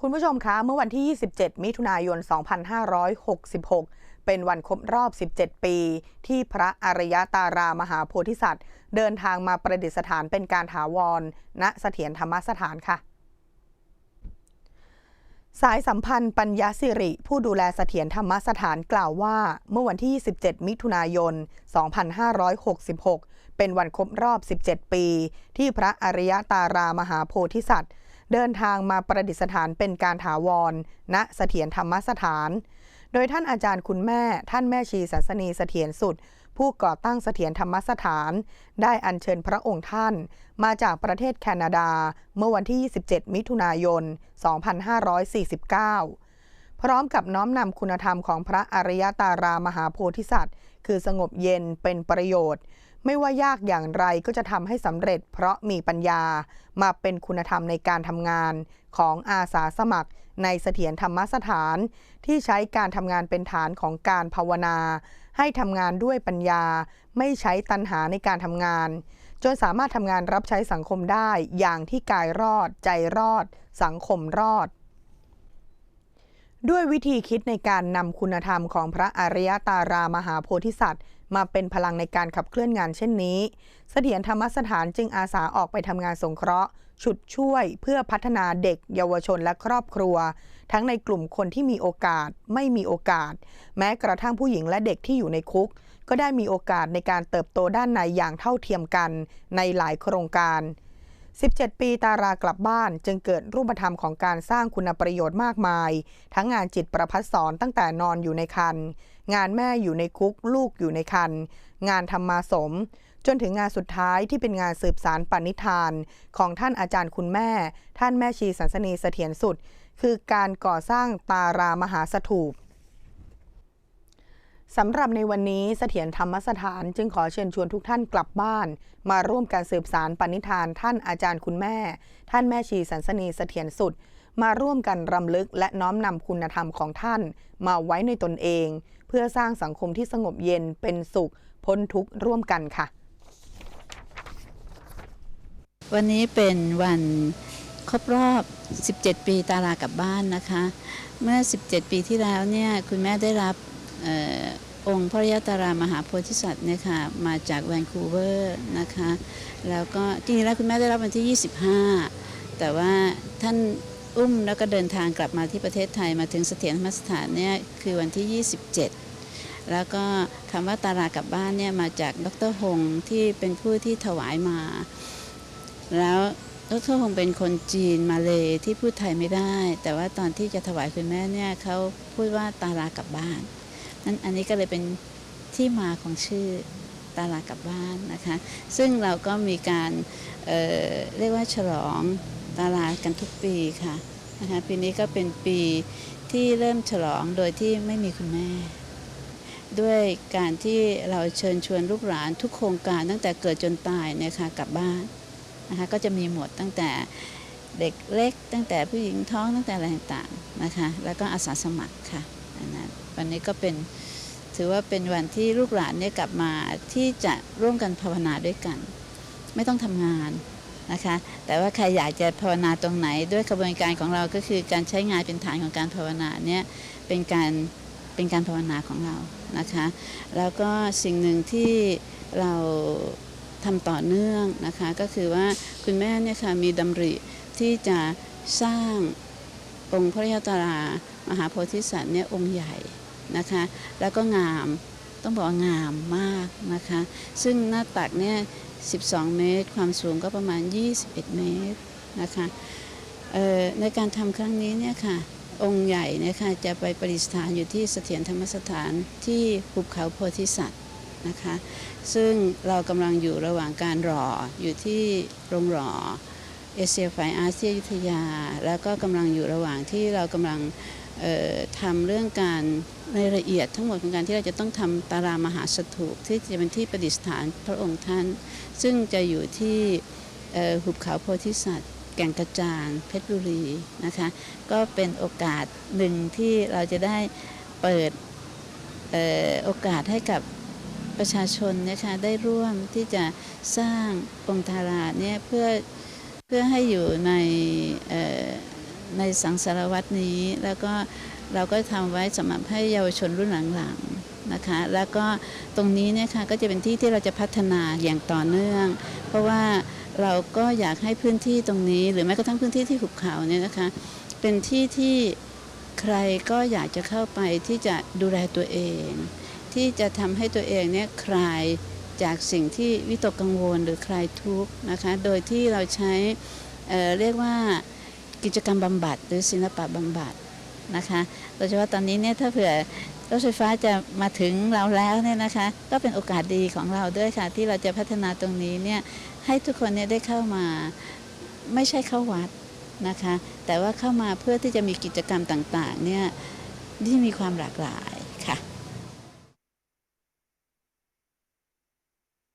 คุณผู้ชมคะ เมื่อวันที่ 27 มิถุนายน 2566 เป็นวันครบรอบ 17 ปี ที่พระอารยตารามหาโพธิสัตว์ เดินทางมาประดิษฐานเป็นการถาวร ณ เสถียรธรรมสถานค่ะสายสัมพันธ์ปัญญาสิริ ผู้ดูแลเสถียรธรรมสถานกล่าวว่า เมื่อวันที่27มิถุนายน 2566 เป็นวันครบรอบ 17 ปี ที่พระอริยตารามหาโพธิสัตว์ เดินทางมาประดิษฐานเป็นการถาวร ณเสถียรธรรมสถาน โดยท่านอาจารย์คุณแม่ ท่านแม่ชีสัสนีเสถียรสุด ผู้ก่อตั้งเสถียรธรรมสถาน ได้อัญเชิญพระองค์ท่าน มาจากประเทศแคนาดา เมื่อวันที่ 27 มิถุนายน 2549พร้อมกับน้อมนำคุณธรรมของพระอริยตารามหาโพธิสัตว์ คือสงบเย็นเป็นประโยชน์ ไม่ว่ายากอย่างไรก็จะทำให้สำเร็จ เพราะมีปัญญามาเป็นคุณธรรมในการทำงานของอาสาสมัคร ในเสถียรธรรมสถาน ที่ใช้การทำงานเป็นฐานของการภาวนา ให้ทำงานด้วยปัญญา ไม่ใช้ตัณหาในการทำงาน จนสามารถทำงานรับใช้สังคมได้อย่างที่กายรอด ใจรอด สังคมรอดด้วยวิธีคิดในการนำคุณธรรมของพระอริยตารามหาโพธิสัตว์ มาเป็นพลังในการขับเคลื่อนงานเช่นนี้ เสถียรธรรมสถานจึงอาสาออกไปทำงานสงเคราะห์ฉุดช่วยเพื่อพัฒนาเด็ก เยาวชนและครอบครัว ทั้งในกลุ่มคนที่มีโอกาส ไม่มีโอกาส แม้กระทั่งผู้หญิงและเด็กที่อยู่ในคุก ก็ได้มีโอกาสในการเติบโตด้านในอย่างเท่าเทียมกัน ในหลายโครงการ 17 ปีตารากลับบ้านจึงเกิดรูปธรรมของการสร้างคุณประโยชน์มากมาย ทั้งงานจิตประพัฒสอนตั้งแต่นอนอยู่ในคัน งานแม่อยู่ในคุกลูกอยู่ในคัน งานธรรมาสม จนถึงงานสุดท้ายที่เป็นงานสืบสารปณิธาน ของท่านอาจารย์คุณแม่ ท่านแม่ชีสันสนีเสถียรสุด คือการก่อสร้างตารามหาสถูปสำหรับในวันนี้เสถียรธรรมสถานจึงขอเชิญชวนทุกท่านกลับบ้าน มาร่วมการสืบสารปณิธานท่านอาจารย์คุณแม่ ท่านแม่ชีสันสนีเสถียรสุด มาร่วมกันรำลึกและน้อมนำคุณธรรมของท่าน มาไว้ในตนเอง เพื่อสร้างสังคมที่สงบเย็นเป็นสุข พ้นทุกข์ร่วมกันค่ะ วันนี้เป็นวันครบรอบ 17 ปีตารากลับบ้านนะคะ เมื่อ 17 ปีที่แล้วเนี่ยคุณแม่ได้รับออองค์พระยาตารามหาโพธิสัตว์เนี่ยค่ะมาจากแวนคูเวอร์นะคะ แล้วก็จริงๆแล้วคุณแม่ได้รับวันที่ 25 แต่ว่าท่าน อุ้มแล้วก็เดินทางกลับมาที่ประเทศไทยมาถึงเสถียรธรรมสถานเนี่ยคือวันที่ 27 แล้วก็คำว่าตารากลับบ้านเนี่ยมาจากดรฮงที่เป็นผู้ที่ถวายมา แล้วดรฮงเป็นคนจีนมาเลยที่พูดไทยไม่ได้ แต่ว่าตอนที่จะถวายคุณแม่เนี่ยเขาพูดว่าตารากลับบ้านนั้นอันนี้ก็เลยเป็นที่มาของชื่อตารากลับบ้านนะคะ ซึ่งเราก็มีการเเรียกว่าฉลอง ตารากันทุกปีค่ะนะคะปีนี้ก็เป็นปีที่เริ่มฉลองโดยที่ไม่มีคุณแม่ ด้วยการที่เราเชิญชวนลูกหลานทุกโครงการตั้งแต่เกิดจนตายเนี่ยค่ะกลับบ้านนะคะก็จะมีหมดตั้งแต่เด็กเล็ก ตั้งแต่ผู้หญิงท้องตั้งแต่อะไรต่างๆนะคะแล้วก็อาสาสมัครค่ะนนั้นวันนี้ก็เป็นถือว่าเป็นวันที่ลูกหลานเนี่ยกลับมาที่จะร่วมกันภาวนาด้วยกัน ไม่ต้องทำงาน นะคะแต่ว่าใครอยากจะภาวนาตรงไหน ด้วยกระบวนการของเราก็คือการใช้งานเป็นฐานของการภาวนาเนี่ยเป็นการเป็นการภาวนาของเรานะคะแล้วก็สิ่งหนึ่งที่เราทำต่อเนื่องนะคะก็คือว่าคุณแม่เนี่ยค่ะมีดำริที่จะสร้างองค์พระยาตรามหาโพธิสัตว์เนี่ยองค์ใหญ่นะคะแล้วก็งามต้องบอกว่างามมากนะคะซึ่งหน้าตักเนี่ย 12 เมตร ความสูงก็ประมาณ 21 เมตรนะคะในการทำครั้งนี้เนี่ยค่ะองค์ใหญ่เนี่ยค่ะจะไปประดิษฐานอยู่ที่เสถียรธรรมสถานที่ภูเขาโพธิสัตว์นะคะซึ่งเรากำลังอยู่ระหว่างการรออยู่ที่โรงรอเอเชียไฟอาเซียอยุธยา แล้วก็กำลังอยู่ระหว่างที่เรากำลัง ทำเรื่องการรายละเอียดทั้งหมดของการที่เราจะต้องทำตารางมหาสถูปที่จะเป็นที่ประดิษฐานพระองค์ท่าน ซึ่งจะอยู่ที่หุบเขาโพธิสัตว์ แก่งกระจานเพชรบุรีนะคะก็เป็นโอกาสหนึ่งที่เราจะได้เปิดออโอกาสให้กับประชาชนนะคะได้ร่วมที่จะสร้างองค์ทาราเนี่ยเพื่อเพื่อให้อยู่ใน ในสังสารวัตรนี้ แล้วก็เราก็ทำไว้สำหรับให้เยาวชนรุ่นหลังๆนะคะ แล้วก็ตรงนี้เนี่ยค่ะก็จะเป็นที่ที่เราจะพัฒนาอย่างต่อเนื่อง เพราะว่าเราก็อยากให้พื้นที่ตรงนี้ หรือแม้กระทั่งพื้นที่ที่หุบเขาเนี่ยนะคะ เป็นที่ที่ใครก็อยากจะเข้าไปที่จะดูแลตัวเอง ที่จะทำให้ตัวเองเนี่ยคลายจากสิ่งที่วิตกกังวลหรือคลายทุกข์นะคะ โดยที่เราใช้เเรียกว่า กิจกรรมบำบัดหรือศิลปะบำบัดนะคะโดยเฉพาะตอนนี้เนี่ยถ้าเผื่อรถไฟฟ้าจะมาถึงเราแล้วเนี่ยนะคะก็เป็นโอกาสดีของเราด้วยค่ะ ที่เราจะพัฒนาตรงนี้เนี่ยให้ทุกคนเนี่ยได้เข้ามาไม่ใช่เข้าวัดนะคะแต่ว่าเข้ามาเพื่อที่จะมีกิจกรรมต่างๆเนี่ยที่มีความหลากหลาย